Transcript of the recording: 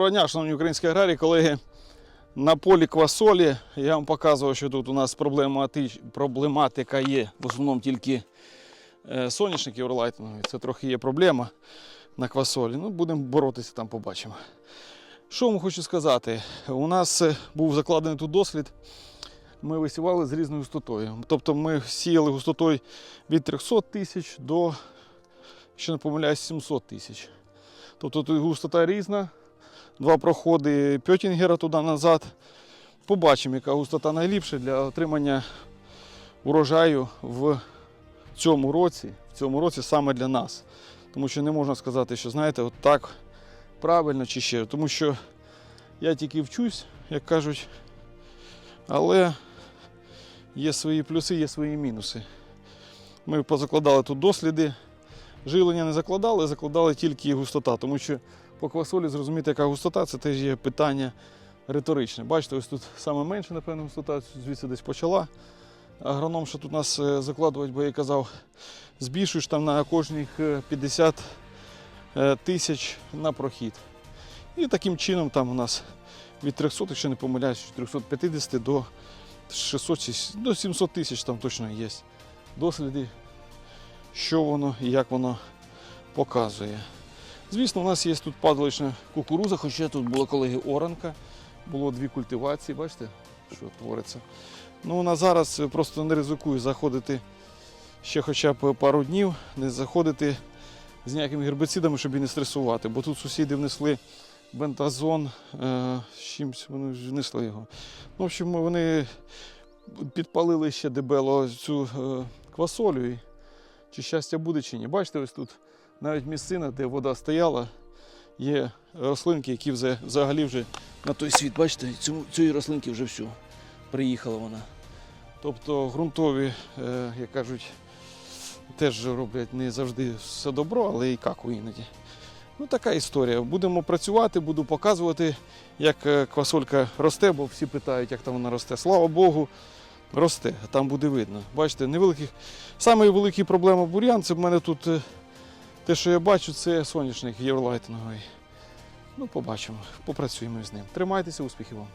Доброго дня, шановні українські аграрії, колеги. На полі квасолі я вам показував, що тут у нас проблематика є. В основному тільки е, соняшники орлайтингові. Це трохи є проблема на квасолі. Ну, будемо боротися там, побачимо. Що вам хочу сказати? У нас е, був закладений тут дослід. Ми висівали з різною густотою. Тобто ми сіяли густотою від 300 тисяч до, якщо не помиляюсь, 700 тисяч. Тобто тут густота різна. Два проходи Пьотінгера туди-назад. Побачимо, яка густота найліпша для отримання урожаю в цьому році, в цьому році саме для нас. Тому що не можна сказати, що знаєте, от так правильно чи ще. Тому що я тільки вчусь, як кажуть, але є свої плюси, є свої мінуси. Ми позакладали тут досліди. Жилення не закладали, закладали тільки густота, тому що по квасолі зрозуміти, яка густота, це теж є питання риторичне. Бачите, ось тут саме менше, напевно, густота звідси десь почала. Агроном, що тут нас е, закладувати, бо я казав, збільшуєш там на кожних е, 50 е, тисяч на прохід. І таким чином там у нас від 300, якщо не помиляюсь, 350 до 600 до 700 тисяч там точно є досліди, що воно і як воно показує. Звісно, у нас є тут падалична кукуруза, хоча тут була колеги оранка, було дві культивації, бачите, що твориться. Ну, на зараз просто не ризикую заходити ще хоча б пару днів, не заходити з ніякими гербіцидами, щоб і не стресувати. Бо тут сусіди внесли бентазон, е, з чимось вони внесли його. Ну, в общем, вони підпалили ще дебело цю е, квасолю. Чи щастя буде, чи ні. Бачите, ось тут навіть місцина, де вода стояла, є рослинки, які взагалі вже на той світ, бачите, цьому, цієї рослинки вже все, приїхала вона. Тобто ґрунтові, е, як кажуть, теж роблять не завжди все добро, але і каку іноді. Ну, така історія. Будемо працювати, буду показувати, як е, квасолька росте, бо всі питають, як там вона росте. Слава Богу, росте, там буде видно. Бачите, невеликих. Саме велика проблема бур'ян, це в мене тут е, те, що я бачу, це соняшник євролайтинговий. Ну, побачимо, попрацюємо з ним. Тримайтеся, успіхів вам.